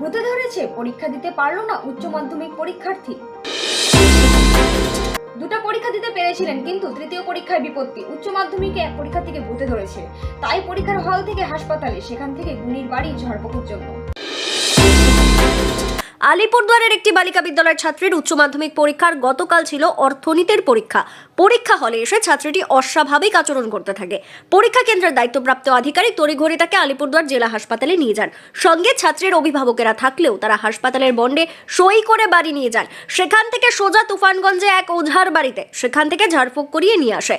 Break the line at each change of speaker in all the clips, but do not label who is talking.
ভূতে ধরেছে, পরীক্ষা দিতে পারল না উচ্চ মাধ্যমিক পরীক্ষার্থী। দুটো পরীক্ষা দিতে পেরেছিলেন, কিন্তু তৃতীয় পরীক্ষায় বিপত্তি। উচ্চ মাধ্যমিকে এক পরীক্ষা থেকে ভূতে ধরেছে। তাই পরীক্ষার হল থেকে হাসপাতালে, সেখান থেকে গুলির বাড়ি ঝড়পকুর জন্য।
আলিপুরদুয়ারের একটি বালিকা বিদ্যালয়ের ছাত্রীর উচ্চ মাধ্যমিক পরীক্ষার গতকাল ছিল অর্থনীতির পরীক্ষা। পরীক্ষা হলে এসে ছাত্রীটি অস্বাভাবিক আচরণ করতে থাকে। পরীক্ষা কেন্দ্রের দায়িত্বপ্রাপ্ত আধিকারিক তড়িঘড়ি তাকে আলিপুরদুয়ার জেলা হাসপাতালে নিয়ে যান। সঙ্গে ছাত্রীর অভিভাবকেরা থাকলেও তারা হাসপাতালের বন্ডে সই করে বাড়ি নিয়ে যান। সেখান থেকে সোজা তুফানগঞ্জে এক ওঝার বাড়িতে সেখান থেকে ঝাড়ফুঁক করিয়ে নিয়ে আসে।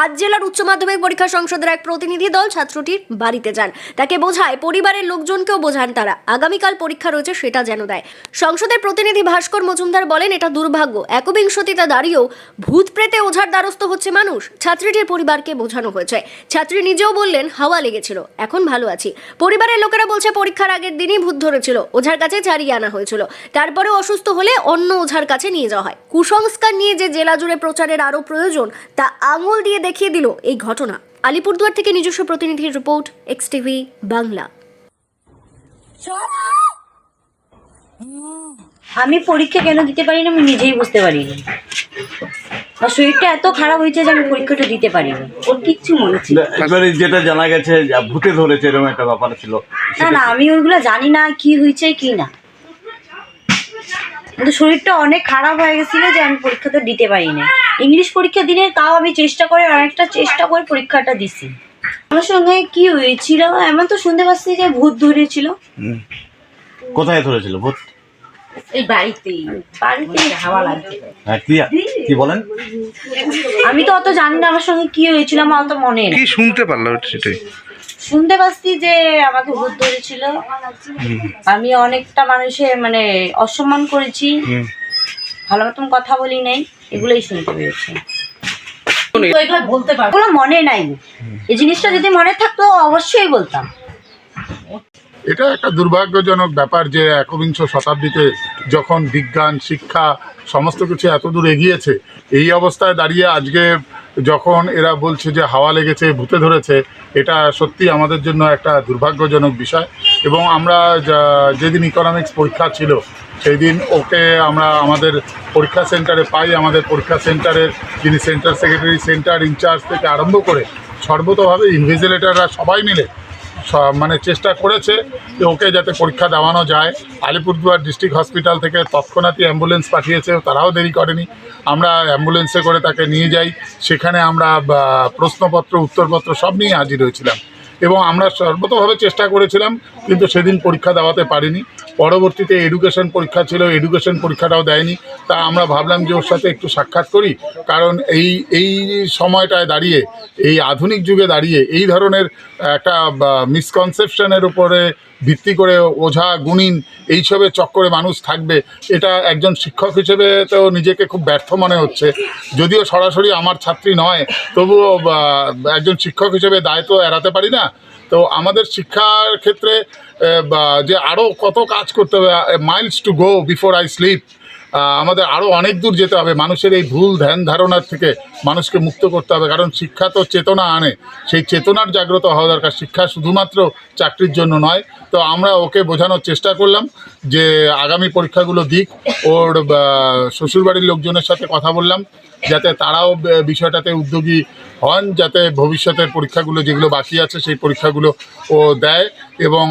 আজ জেলার উচ্চ মাধ্যমিক পরীক্ষা সংসদের এক প্রতিনিধি দল ছাত্রটির বাড়িতে যান। তাকে বোঝায়, পরিবারের লোকজনকেও বোঝান তারা। আগামীকাল পরীক্ষা রয়েছে, সেটা যেন দেয়। সংসদের প্রতিনিধি ভাস্কর মজুমদার বলেন, এটা দুর্ভাগ্য। একবিংশতিতে দাঁড়িয়েও ভূত প্রেতে ওঝার দ্বারস্থ হচ্ছে মানুষ। ছাত্রীটির পরিবারকে বোঝানো হয়েছে। ছাত্রী নিজেও বললেন, হাওয়া লেগেছিল, এখন ভালো আছি। পরিবারের লোকেরা বলছে, পরীক্ষার আগের দিনই ভূত ধরেছিল, ওঝার কাছে ছাড়িয়ে আনা হয়েছিল। তারপরে অসুস্থ হলে অন্য ওঝার কাছে নিয়ে যাওয়া হয়। কুসংস্কার নিয়ে যে জেলা জুড়ে প্রচারের আরও প্রয়োজন, তা আঙুল দিয়ে দেখিয়ে দিল এই ঘটনা। আলিপুরদুয়ার থেকে নিজস্ব প্রতিনিধির রিপোর্ট এক্স টিভি বাংলা।
আমি পরীক্ষা কেন দিতে পারি না আমি নিজেই বুঝতে পারিনি। আমার শরীরটা এত খারাপ হয়েছে যে আমি পরীক্ষাটা দিতে পারিনি। ওর কিচ্ছু মনে ছিল না।
এবারে যেটা জানা গেছে ভূতে ধরেছে এরকম একটা ব্যাপার ছিল।
না না আমি ওইগুলো জানি না কি হয়েছে কি না। কিন্তু শরীরটা অনেক খারাপ হয়ে গেছিল যে আমি পরীক্ষাটা দিতে পারিনি। ইংলিশ পরীক্ষা দিনে তাও আমি চেষ্টা করে অনেকটা চেষ্টা করে পরীক্ষাটা দিছি। আমার সঙ্গে কি হয়েছিল এমন তো শুনতে পাচ্ছি যে ভূত ধরেছিল।
কোথায় ধরেছিল ভূত?
এই বাড়িতেই বাড়িতে হাওয়া লাগছে।
হ্যাঁ কি কি বলেন?
আমি তো অত জানি না আমার সঙ্গে কি হয়েছিল আমার অত মনে নেই।
কি শুনতে পারল সেটাই?
শুনতে পাচ্ছি যে আমাকে ভূত ধরেছিল। আমি অনেকটা মানুষের মানে অসম্মান করেছি। ভালো মতন কথা বলি নাই এগুলোই শুনতে পেরেছি বলতে পারব। মনে নাই। এই জিনিসটা যদি মনে থাকতো অবশ্যই বলতাম।
এটা একটা দুর্ভাগ্যজনক ব্যাপার যে একবিংশ শতাব্দীতে যখন বিজ্ঞান শিক্ষা সমস্ত কিছু এত দূর এগিয়েছে এই অবস্থায় দাঁড়িয়ে আজকে যখন এরা বলছে যে হাওয়া লেগেছে ভূতে ধরেছে এটা সত্যি আমাদের জন্য একটা দুর্ভাগ্যজনক বিষয়। এবং আমরা যা- যেদিন ইকোনমিক্স পরীক্ষা ছিল সেই দিন ওকে আমরা আমাদের পরীক্ষা সেন্টারে পাই, আমাদের পরীক্ষা সেন্টারের যিনি সেন্টার সেক্রেটারি, সেন্টার ইনচার্জ থেকে আরম্ভ করে সর্বতভাবে ইনভিজিলেটাররা সবাই মিলে মানে চেষ্টা করেছে যে ওকে যাতে পরীক্ষা দেওয়ানো যায়। আলিপুরদুয়ার ডিস্ট্রিক্ট হসপিটাল থেকে তৎক্ষণাৎই অ্যাম্বুলেন্স পাঠিয়েছে, তারাও দেরি করেনি। আমরা অ্যাম্বুলেন্সে করে তাকে নিয়ে যাই। সেখানে আমরা প্রশ্নপত্র, উত্তরপত্র সব নিয়ে হাজির হয়েছিলাম। এবং আমরা সর্বতভাবে চেষ্টা করেছিলাম, কিন্তু সেদিন পরীক্ষা দেওয়াতে পারিনি। পরবর্তীতে এডুকেশন পরীক্ষা ছিল এডুকেশন পরীক্ষাটাও দেয়নি। তা আমরা ভাবলাম যে ওর সাথে একটু সাক্ষাৎ করি, কারণ এই এই সময়টায় দাঁড়িয়ে, এই আধুনিক যুগে দাঁড়িয়ে এই ধরনের একটা মিসকনসেপশনের উপরে ভিত্তি করে ওঝা, গুণিন এইসবের চক্করে মানুষ থাকবে। এটা একজন শিক্ষক হিসেবে তো নিজেকে খুব ব্যর্থ মনে হচ্ছে। যদিও সরাসরি আমার ছাত্রী নয়, তবুও একজন শিক্ষক হিসেবে দায় তো এড়াতে পারি না। তো আমাদের শিক্ষার ক্ষেত্রে যে আরও কত কাজ করতে হবে miles to go before I sleep আমাদের আরও অনেক দূর যেতে হবে। মানুষের এই ভুল ধ্যান ধারণার থেকে মানুষকে মুক্ত করতে হবে। কারণ শিক্ষা তো চেতনা আনে। সেই চেতনার জাগ্রত হওয়া দরকার। শিক্ষা শুধুমাত্র চাকরির জন্য নয়। তো আমরা ওকে বোঝানোর চেষ্টা করলাম যে আগামী পরীক্ষাগুলো দিক। ওর শ্বশুরবাড়ির লোকজনের সাথে কথা বললাম। যাতে তারাও বিষয়টাতে উদ্যোগী হন। যাতে ভবিষ্যতের পরীক্ষাগুলো যেগুলো বাকি আছে, সেই পরীক্ষাগুলো ও দেয়। এবং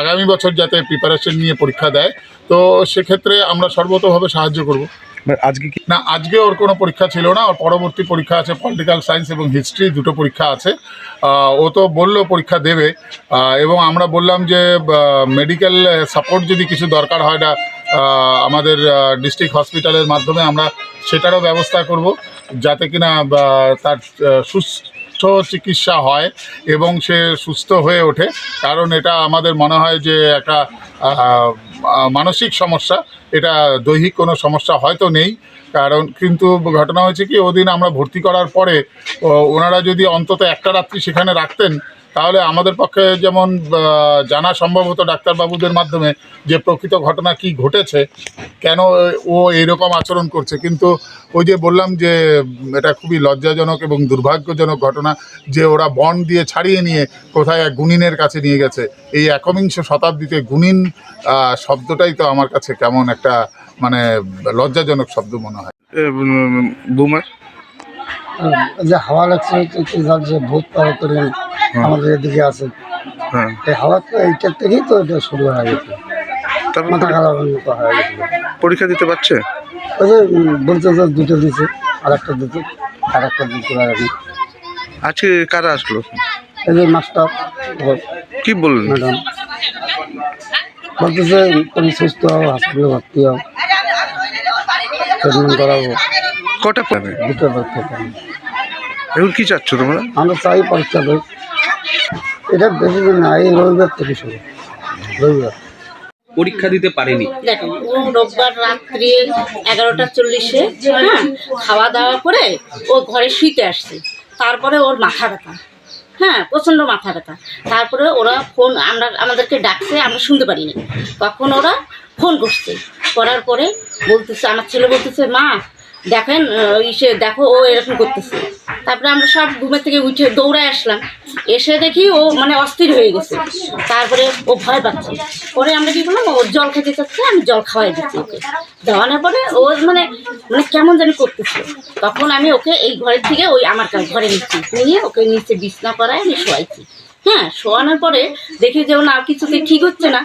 আগামী বছর যাতে প্রিপারেশন নিয়ে পরীক্ষা দেয়। তো সেক্ষেত্রে আমরা সর্বতভাবে সাহায্য করব।
আজকে কি
না আজকে ওর কোনো পরীক্ষা ছিল না ওর পরবর্তী পরীক্ষা আছে পলিটিক্যাল সায়েন্স এবং হিস্ট্রি দুটো পরীক্ষা আছে। ও তো বলল পরীক্ষা দেবে এবং আমরা বললাম যে মেডিকেল সাপোর্ট যদি কিছু দরকার হয় না আমাদের ডিস্ট্রিক্ট হসপিটালের মাধ্যমে আমরা সেটারও ব্যবস্থা করব যাতে কিনা তার সুস্থ চিকিৎসা হয় এবং সে সুস্থ হয়ে ওঠে। কারণ এটা আমাদের মনে হয় যে একটা মানসিক সমস্যা, এটা দৈহিক কোনো সমস্যা হয়তো নেই, কারণ কিন্তু ঘটনা হয়েছে কি, ওদিন আমরা ভর্তি করার পরে ওনারা যদি অন্তত একটা রাত্রি সেখানে রাখতেন তাহলে আমাদের পক্ষে যেমন জানা সম্ভব হতো ডাক্তারবাবুদের মাধ্যমে যে প্রকৃত ঘটনা কি ঘটেছে কেন ও এরকম আচরণ করছে। কিন্তু ওই যে বললাম যে এটা খুবই লজ্জাজনক এবং দুর্ভাগ্যজনক ঘটনা যে ওরা বন্ড দিয়ে ছাড়িয়ে নিয়ে কোথায় এক গুণিনের কাছে নিয়ে গেছে। এই একবিংশ শতাব্দীতে গুণিন শব্দটাই তো আমার কাছে কেমন একটা মানে লজ্জাজনক শব্দ মনে হয়।
এ,
যে হাওয়া লাগছে যে ভূত পাওয়া করে আমাদের এদিকে আছে।
হ্যাঁ।
এই হাওয়া তো এইটার থেকেই তো এটা শুরু হয়ে গেছে। মাথা হয়ে
পরীক্ষা দিতে পারছে?
ওই যে বলছে যে দুটো দিছে আর একটা দিতে আর একটা দিতে পারেনি
আজকে কারা আসলো?
এই যে মাস্টার
কি বললেন?
ম্যাডাম। বলতেছে তুমি সুস্থ হও হসপিটালে ভর্তি হও। ট্রিটমেন্ট করাবো।
কটা পাবে
দুটো পরীক্ষা। করাবো।
এখন কি চাচ্ছ তোমরা?
আমরা চাই পরীক্ষা দেয় এটা বেশি দিন না এই রবিবার থেকে শুরু। রবিবার।
পরীক্ষা দিতে পারেনি?
দেখেন ও রোববার রাত্রি এগারোটা চল্লিশে হ্যাঁ খাওয়া দাওয়া করে ও ঘরে শুইতে আসছে। তারপরে ওর মাথা ব্যথা হ্যাঁ প্রচণ্ড মাথা ব্যথা। তারপরে ওরা ফোন আমরা আমাদেরকে ডাকছে আমরা শুনতে পারিনি তখন ওরা ফোন করছে। করার পরে বলতেছে আমার ছেলে বলতেছে মা দেখেন ইসে দেখো, ও এরকম করতেছে। তারপরে আমরা সব ঘুমের থেকে উঠে দৌড়ায় আসলাম। এসে দেখি ও মানে অস্থির হয়ে গেছে। তারপরে ও ভয় পাচ্ছে। পরে আমরা কি করলাম, ও জল খেতে চাচ্ছে, আমি জল খাওয়াই দিচ্ছি ওকে। দেওয়ানোর পরে ও মানে মানে কেমন জানি করতেছে। তখন আমি ওকে এই ঘরের থেকে ওই আমার ঘরে নিচ্ছি। নিয়ে ওকে নিচে বিছনা করায় আমি শোয়াইছি। হ্যাঁ শোয়ানোর পরে দেখি যে ও না কিছুতে ঠিক হচ্ছে না।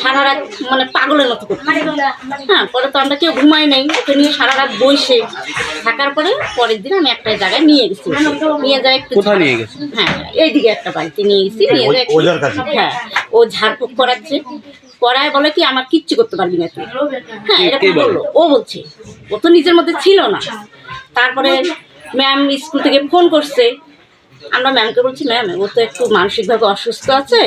সারা রাত মানে পাগলের মতো করছে। হ্যাঁ পরে তো আমরা কেউ ঘুমাই নাই ওকে নিয়ে সারা রাত বসে থাকার পরে পরের দিন আমি একটা জায়গায় নিয়ে গেছি। নিয়ে যাই একটু হ্যাঁ এইদিকে একটা বাড়িতে নিয়ে গেছি নিয়ে যাই হ্যাঁ ও ঝাড়ফুঁক করাচ্ছে। করায় বলে কি আমার কিচ্ছু করতে পারবি না তুই। হ্যাঁ এরকম বলল। ও বলছে ও তো নিজের মধ্যে ছিল না। তারপরে ম্যাম স্কুল থেকে ফোন করছে আমরা ম্যামকে বলছি ম্যাম ও তো একটু মানসিকভাবে অসুস্থ আছে।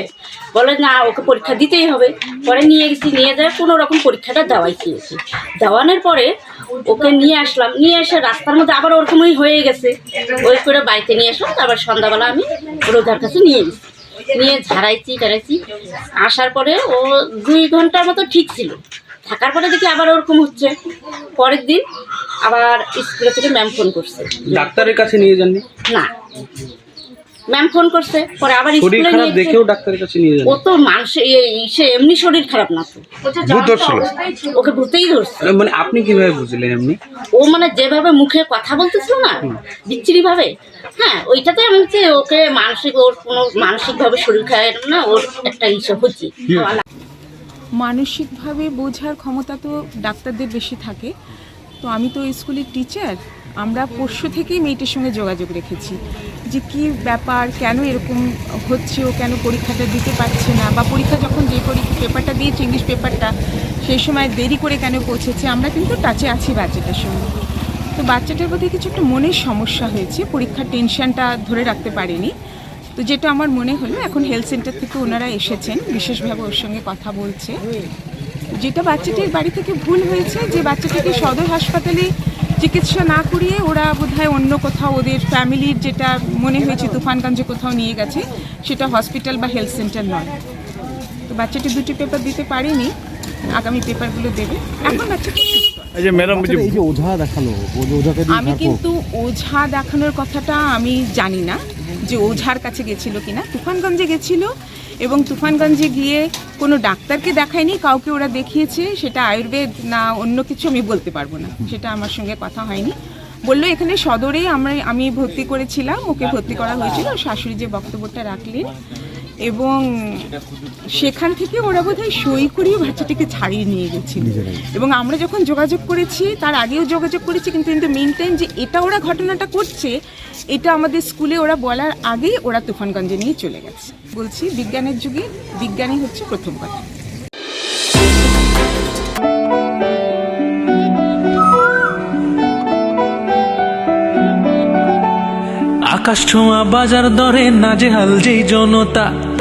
বলে না ওকে পরীক্ষা দিতেই হবে। পরে নিয়ে গেছি নিয়ে যায় কোনো রকম পরীক্ষাটা দেওয়াই ওকে দেওয়ানোর পরে ওকে নিয়ে আসলাম। নিয়ে এসে রাস্তার মধ্যে আবার ওরকমই হয়ে গেছে। ওই করে বাড়িতে নিয়ে আসলাম তারপর সন্ধ্যাবেলা আমি রোজার কাছে নিয়ে গেছি। নিয়ে ঝাড়াইছি টাড়াইছি আসার পরে ও দুই ঘণ্টার মতো ঠিক ছিল। থাকার পরে দেখি আবার ওরকম হচ্ছে। পরের দিন আবার স্কুলে থেকে ম্যাম ফোন করছে।
ডাক্তারের কাছে নিয়ে যাননি?
না। ম্যাম ফোন করছে পরে আবার স্কুলে নিয়ে
দেখেও ডাক্তারের কাছে নিয়ে
ও তো মানুষ সে এমনি শরীর খারাপ না তো।
ভূত ধরছিল
ওকে ভূতেই ধরছে।
মানে আপনি কীভাবে বুঝলেন এমনি?
ও মানে যেভাবে মুখে কথা বলতেছিল না বিচ্ছিরি ভাবে হ্যাঁ ওইটাতে আমি হচ্ছে ওকে মানসিক ওর কোনো মানসিকভাবে শরীর খারাপ না ওর একটা ইসে হচ্ছে।
মানসিকভাবে বোঝার ক্ষমতা তো ডাক্তারদের বেশি থাকে। তো আমি তো স্কুলের টিচার আমরা পরশু থেকেই মেয়েটির সঙ্গে যোগাযোগ রেখেছি যে কি ব্যাপার, কেন এরকম হচ্ছে ও, কেন পরীক্ষাটা দিতে পারছে না? বা পরীক্ষা যখন যে পরীক্ষা পেপারটা দিয়েছে ইংলিশ পেপারটা, সেই সময় দেরি করে কেন পৌঁছেছে? আমরা কিন্তু টাচে আছি বাচ্চাটার সঙ্গে। তো বাচ্চাটার প্রতি কিছু একটা মনের সমস্যা হয়েছে, পরীক্ষার টেনশনটা ধরে রাখতে পারেনি। তো যেটা আমার মনে হলো, এখন হেলথ সেন্টার থেকে ওনারা এসেছেন, বিশেষভাবে ওর সঙ্গে কথা বলছে। যেটা বাচ্চাটির বাড়ি থেকে ভুল হয়েছে, যে বাচ্চাটিকে সদর হাসপাতালে চিকিৎসা না করিয়ে ওরা বোধহয় অন্য কোথাও ওদের ফ্যামিলির যেটা মনে হয়েছে তুফানগঞ্জে কোথাও নিয়ে গেছে সেটা হসপিটাল বা হেলথ সেন্টার নয়। তো বাচ্চাটি দুটি পেপার দিতে পারেনি আগামী পেপারগুলো দেবে। এখন বাচ্চাটি।
এই যে ম্যাডাম যে
আমি কিন্তু ওঝা দেখানোর কথাটা আমি জানি না যে ওঝার কাছে গেছিল কিনা। তুফানগঞ্জে গেছিল এবং তুফানগঞ্জে গিয়ে কোনো ডাক্তারকে দেখায়নি কাউকে ওরা দেখিয়েছে সেটা আয়ুর্বেদ না অন্য কিছু আমি বলতে পারব না। সেটা আমার সঙ্গে কথা হয়নি। বলল এখানে সদরে আমরা আমি ভর্তি করেছিলাম ওকে ভর্তি করা হয়েছিল শাশুড়ি যে বক্তব্যটা রাখলেন এবং সেখান থেকে ওরা বোধহয় সই করিয়ে বাচ্চাটিকে ছাড়িয়ে নিয়ে গেছিল। এবং আমরা যখন যোগাযোগ করেছি তার আগেও যোগাযোগ করেছি কিন্তু কিন্তু মেন টাইম যে এটা ওরা ঘটনাটা করছে এটা আমাদের স্কুলে ওরা বলার আগেই ওরা তুফানগঞ্জে নিয়ে চলে গেছে। বলছি বিজ্ঞানের যুগে বিজ্ঞানী হচ্ছে প্রথম কথা।
আকাশ ছোঁয়া বাজার দরে নাজেহাল যেই জনতা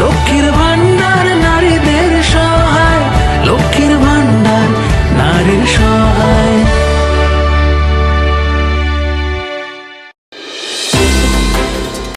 লক্ষ্মীর ভান্ডার